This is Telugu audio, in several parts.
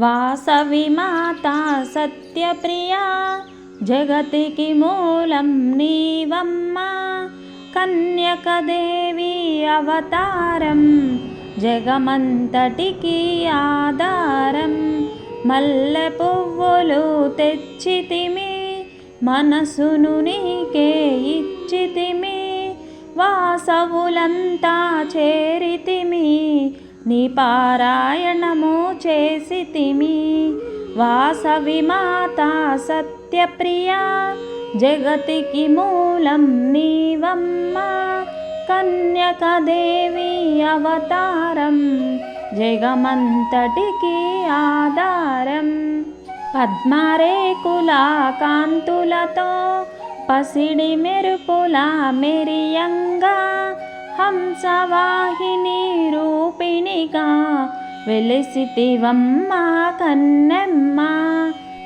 వాసవి మాత సత్యప్రియా జగతికి మూలం నీవమ్మ. కన్యకదేవి అవతారం జగమంతటికి ఆధారం. మల్లె పువ్వులు తెచ్చితిమి మనసును నీకే ఇచ్చితిమి. వాసవులంతా చేరితిమి నీ పారాయణము చేసితిమి. వాసవి మాత సత్యప్రియా జగతికి మూలం నీవమ్మ. కన్యకదేవి అవతారం జగమంతటికి ఆధారం. పద్మరేకుల కాంతులతో పసిడి మెరుపుల మెరియంగా హంసవాహిని రూప వెలిసితివమ్మ కన్నెమ్మ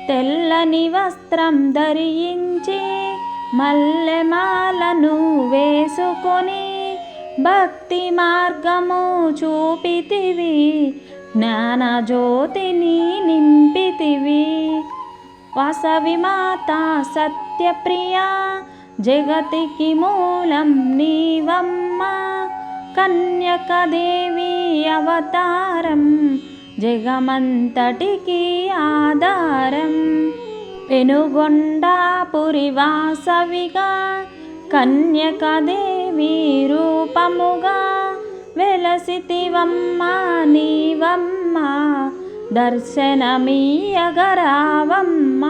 తెల్లని వస్త్రం ధరించి మల్లెమాలను వేసుకొని భక్తి మార్గము చూపితివి జ్ఞానజ్యోతిని నింపితివి. వాసవి మాత సత్యప్రియ జగతికి మూలం నీవమ్మా. కన్యకదేవి అవతారం జగమంతటికి ఆధారం. పెనుగొండాపురి పురివాసవిగా కన్యకదేవి రూపముగా వెలసితివమ్మ నీవమ్మ దర్శనమీయగరావమ్మ.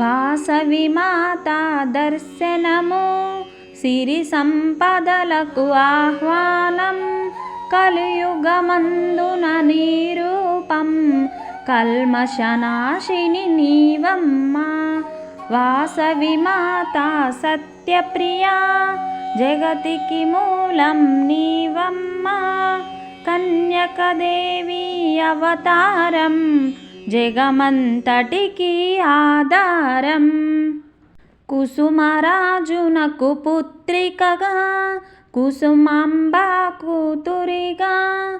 వాసవి మాత దర్శనము సిరి సంపదలకు ఆహ్వానం కలియుగమందున నీరూపం కల్మశనాశిని నీవమ్మా. వాసవి మాత సత్యప్రియా జగతికి మూలం నీవమ్మా. కన్యకదేవి అవతారం జగమంతటికి ఆధారం. కుసుమరాజునకు పుత్రికగా కుసుమాంబ కూతురిగా.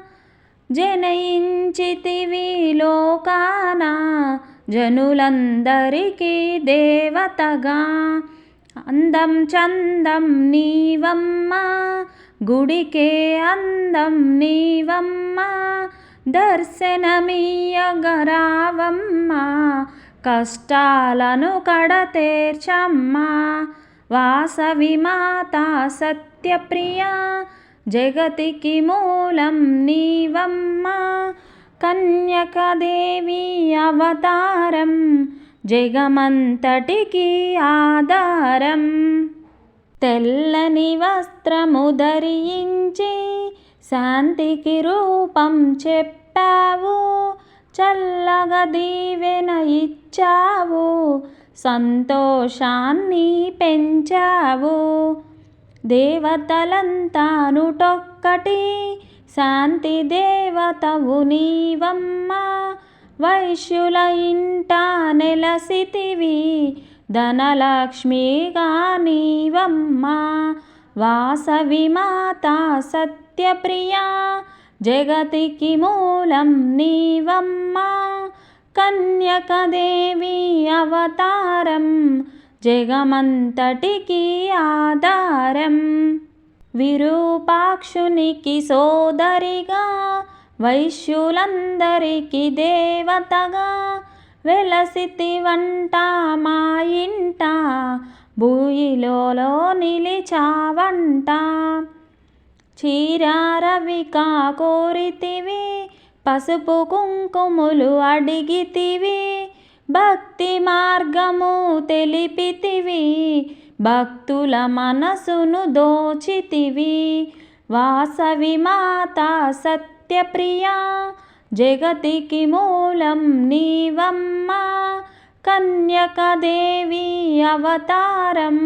జనయించితివి లోకాన జనులందరికీ దేవతగా. అందం చందం నీవమ్మ గుడికే అందం నీవమ్మ. దర్శనమీయగరావమ్మ కష్టాలను కడతేర్చమ్మా వాసవి మాత సత్యప్రియా జగతికి మూలం నీవమ్మా. కన్యకదేవి అవతారం జగమంతటికి ఆధారం. తెల్లని వస్త్రము ధరించి శాంతికి రూపం చెప్పావు. చల్లగా దీవెన ఇచ్చావు సంతోషాన్ని పెంచావు. దేవతలంతా నుటొక్కటి శాంతి దేవతవు నీవమ్మ. వైశ్యుల ఇంట నెలసితివి ధనలక్ష్మిగా నీవమ్మ. వాసవి మాత సత్యప్రియా జగతికి మూలం నీవమ్మ కన్యకదేవి అవతారం జగమంతటికి ఆధారం. విరూపాక్షునికి సోదరిగా వైశ్యులందరికీ దేవతగా వెలసితి వంట మా ఇంట భూయిలో నిలిచావంట. చీరారవిక కోరితివి పసుపు కుంకుములు అడిగితివి భక్తి మార్గము తెలిపితివి భక్తుల మనసును దోచితివి. వాసవి మాత సత్యప్రియా జగతికి మూలం నీవమ్మ కన్యకదేవి అవతారం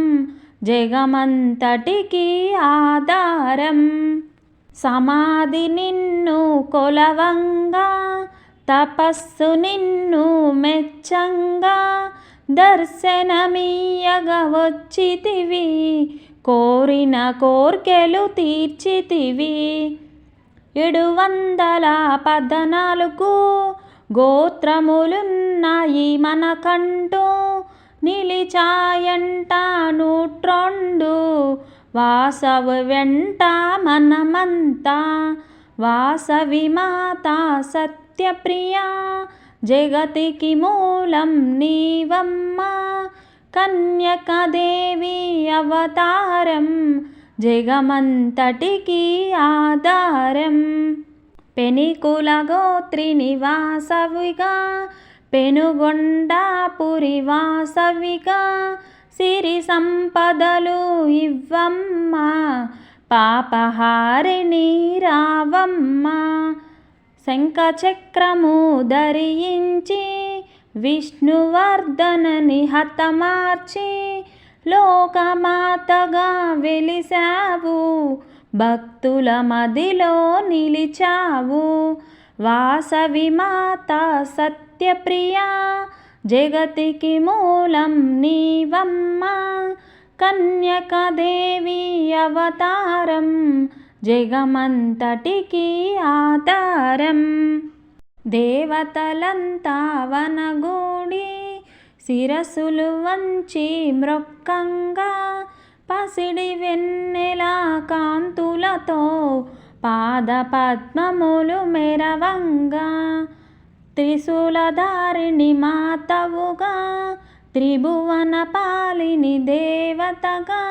జగమంతటికి ఆధారం. సమాధి నిన్ను కొలవంగా తపస్సు నిన్ను మెచ్చంగా దర్శనమీయగా వచ్చితివి కోరిన కోర్కెలు తీర్చితివి. ఏడు వందల పద్నాలుగు గోత్రములున్నాయి మనకంటూ నిలిచాయంట నూట్రొండు వాసవు వెంట మనమంతా. వాసవి మాత సత్యప్రియ జగతికి మూలం నీవమ్మ. కన్యకదేవి అవతారం జగమంతటికి ఆధారం. పెనికుల గోత్రి నివాసవిగా పెనుగొండాపురి పురివాసవిగా సిరి సంపదలు ఇవ్వమ్మ పాపహారిణి రావమ్మ శంఖచక్రము ధరించి విష్ణువర్ధనని హతమార్చి లోకమాతగా వెలిసావు భక్తుల మదిలో నిలిచావు. వాసవి మాత సత్యప్రియా జగతికి మూలం నీవమ్మ. కన్యకదేవి అవతారం జగమంతటికి ఆధారం. దేవతలంతా వనగూడి శిరసులు వంచి మృక్కంగా పసిడి వెన్నెల కాంతులతో పాదపద్మములు మెరవంగా. త్రిశూలధారిణి మాతవుగా త్రిభువన పాలిని దేవతగా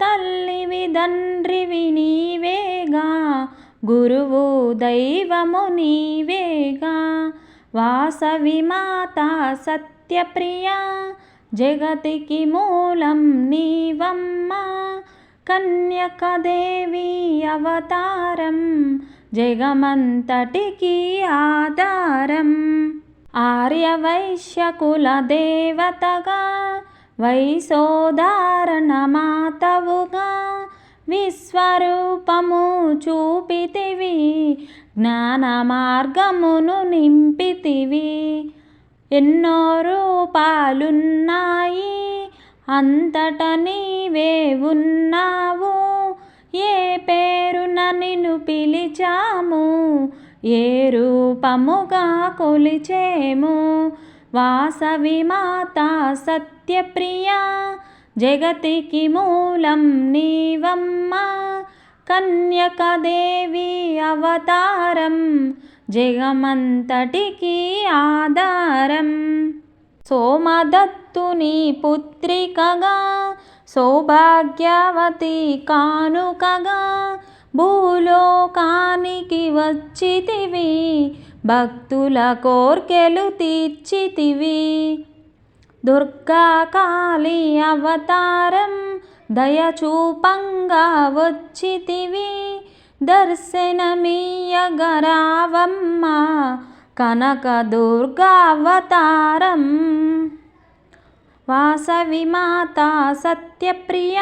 తల్లివి తండ్రివి నీవేగా గురువు దైవము నీవేగా వాసవి మాత సత్యప్రియ జగతికి మూలం నీవమ్మ. కన్యకదేవి అవతారం జగమంతటికి ఆధారం. ఆర్యవైశ్యకుల దేవతగా వైశోధారణ మాతవుగా విశ్వరూపము చూపితివి జ్ఞాన మార్గమును నింపితివి. ఎన్నో రూపాలున్నాయి అంతట నీవే ఉన్నావు. ఏ పేరున నిన్ను పిలిచాము? ఏ రూపముగా కొలిచేము? వాసవి మాత సత్యప్రియ జగతికి మూలం నీవమ్మ. కన్యకదేవి అవతారం జగమంతటికి ఆధారం. సోమదత్తుని పుత్రికగా సౌభాగ్యవతి కానుకగా భూలోకానికి వచ్చితివి భక్తుల కోర్కెలు తీర్చితివి. దుర్గా కాళీ అవతారం దయచూపంగా వచ్చితివి దర్శనమీయగరావమ్మ కనక వాసవి మాత సత్యప్రియ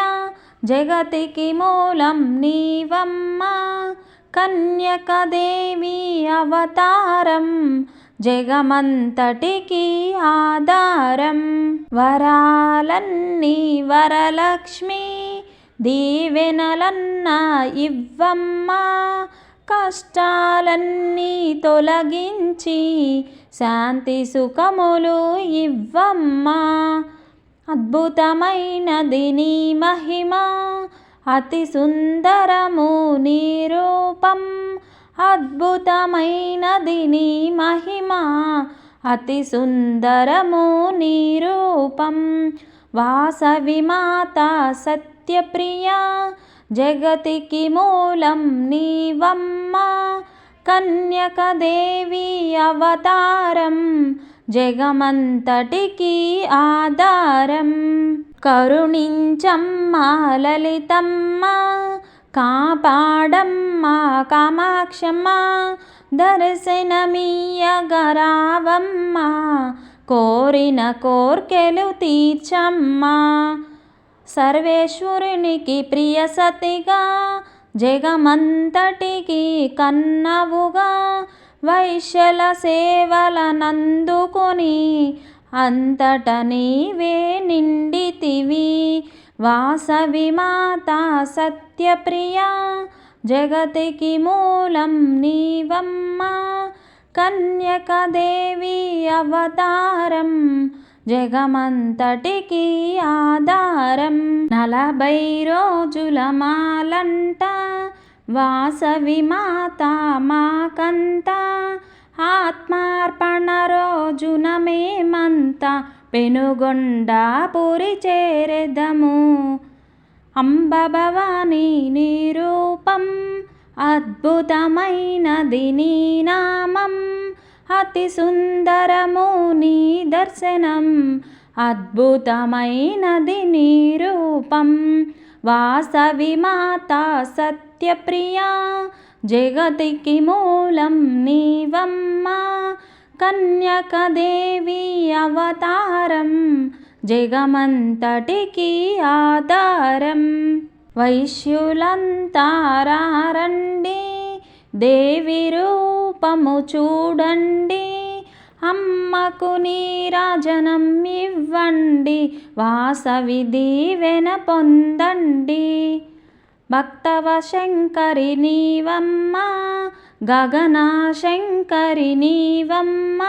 జగతికి మూలం నీవమ్మా. కన్యకదేవి అవతారం జగమంతటికి ఆధారం. వరాలన్నీ వరలక్ష్మి దీవెనలన్న ఇవ్వమ్మా. కష్టాలన్నీ తొలగించి శాంతి సుఖములు ఇవ్వమ్మా. అద్భుతమైనది నీ మహిమ అతి సుందరము నీ రూపం. అద్భుతమైనది నీ మహిమ అతి సుందరము నీ రూపం. వాసవి మాత సత్యప్రియ జగతికి మూలం నీవమ్మ. కన్యకదేవి అవతారం జగమంతటికి ఆధారం. కరుణించమ్మా లలితమ్మ కాపాడమ్మా కామాక్షమ్మ దర్శనమీయగరావమ్మ కోరిన కోర్కెలు తీర్చమ్మా. సర్వేశ్వరునికి ప్రియ సతిగా జగమంతటికి కన్నవుగా వైశ్యల సేవలనందుకొని అంతట నీవే నిండితివి. వాసవి మాత సత్యప్రియ జగతికి మూలం నీవమ్మా. కన్యకదేవి అవతారం జగమంతటికి ఆధారం. నలభై రోజుల మాలంట వాసవి మాత మాకంత ఆత్మార్పణ రోజున మేమంతా పెనుగొండ పురి చేరెదము. అంబ భవానీ నీ రూపం అద్భుతమైనది నీ నామం అతి సుందరము నీ దర్శనం అద్భుతమైనది నీ రూపం. వాసవి మాత సత్యప్రియా జగతికి మూలం నీవమ్మ కన్యకదేవి అవతారం జగమంతటికి ఆధారం వైశ్యులంతారండి దేవి రూపము చూడండి అమ్మకు నీరాజనం ఇవ్వండి వాసవి దీవెన పొందండి. భక్తవ శంకరి నీవమ్మ గగన శంకరి నీవమ్మ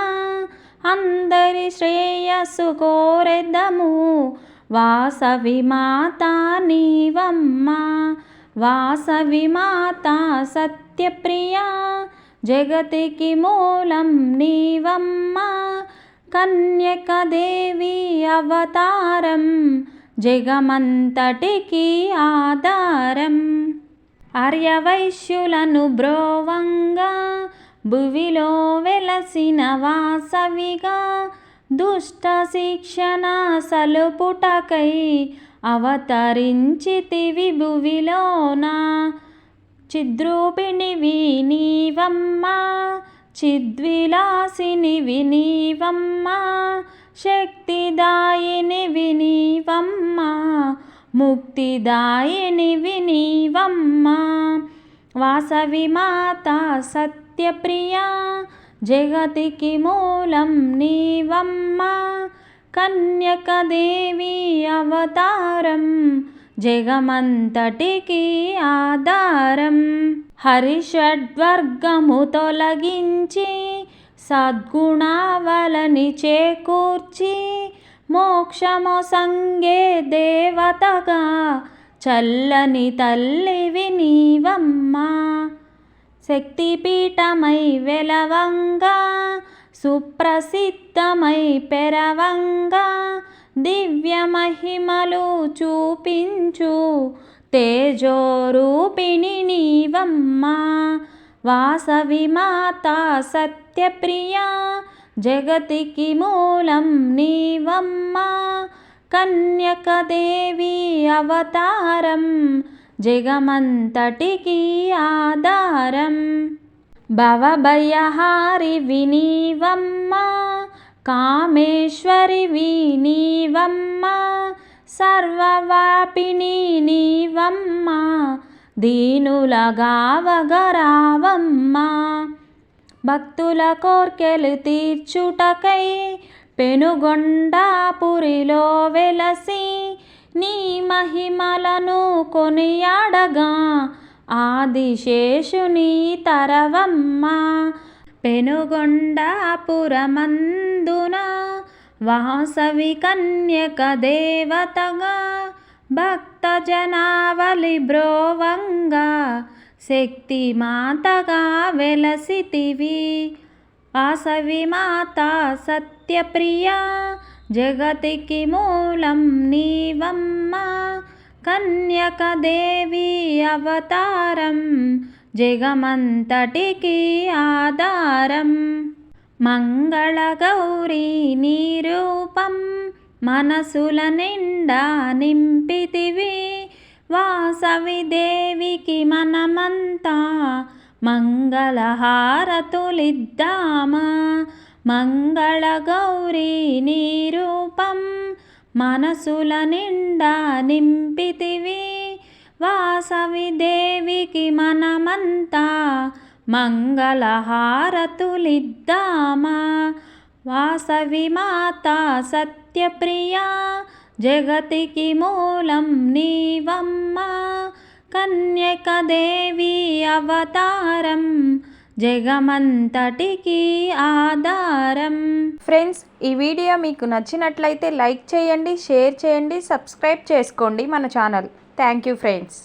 అందరి శ్రేయస్సు కోరెదము వాసవి మాత నీవమ్మ వాసవి మాత సత్యప్రియా జగతికి మూలం నీవమ్మ కన్యకదేవి అవతారం జగమంతటికి ఆధారం. ఆర్యవైశ్యులను బ్రోవంగా భువిలో వెలసిన వాసవిగా దుష్ట శిక్షణ సలుపుటకై అవతరించితివి భువిలోన? చిద్రూపిణివి నీవమ్మా చిద్విలాసిని వినీవమ్మ శక్తిదాయిని వినీవమ్మ ముక్తిదాయిని వినీవమ్మ వాసవి మాత సత్యప్రియా జగతికి మూలం నీవమ్మా. కన్యకదేవి అవతారం జగమంతటికి ఆధారం. హరిషడ్వర్గము తొలగించి సద్గుణావలని చేకూర్చి మోక్షము సంగే దేవతగా చల్లని తల్లివి నీవమ్మా శక్తిపీఠమై వెలవంగా సుప్రసిద్ధమై పెరవంగా దివ్య మహిమలు చూపించు తేజోరూపిణి నీవమ్మ. వాసవి మాత సత్యప్రియ జగతికి మూలం నీవమ్మా. కన్యకదేవి అవతారం జగమంతటికి ఆధారం. భవభయహారి వినీవమ్మ కామేశ్వరి వినీవమ్మ సర్వవాపిని నీవమ్మ దీనులగావగరావమ్మ భక్తుల కోర్కెలు తీర్చుటకై పెనుగొండాపురిలో వెలసి నీ మహిమలను కొనియాడగా ఆదిశేషుని తరవమ్మ. పెనుగొండాపురమందున? వాసవి కన్యక దేవతగా భక్త జనావలి బ్రోవంగా శక్తి మాతగా వెలసితివి. వాసవి మాత సత్యప్రియ జగతికి మూలం నీవమ్మ. కన్యకదేవి అవతారం జగమంతటికి ఆధారం. మంగళగౌరీ నీ రూపం మనసుల నిండా నింపితివి. వాసవి దేవికి మనమంతా మంగళహారతులిద్దామా మంగళగౌరీ నీ రూపం మనసుల నిండా నింపితివి. వాసవి దేవికి మనమంతా మంగళహారతులిద్దామా. వాసవి మాత సత్యప్రియా జగతికి మూలం నీవమ్మ. కన్యకదేవి అవతారం జగమంతటికి ఆధారం. ఫ్రెండ్స్ ఈ వీడియో మీకు నచ్చినట్లయితే లైక్ చేయండి షేర్ చేయండి సబ్స్క్రైబ్ చేసుకోండి మన ఛానల్. Thank you friends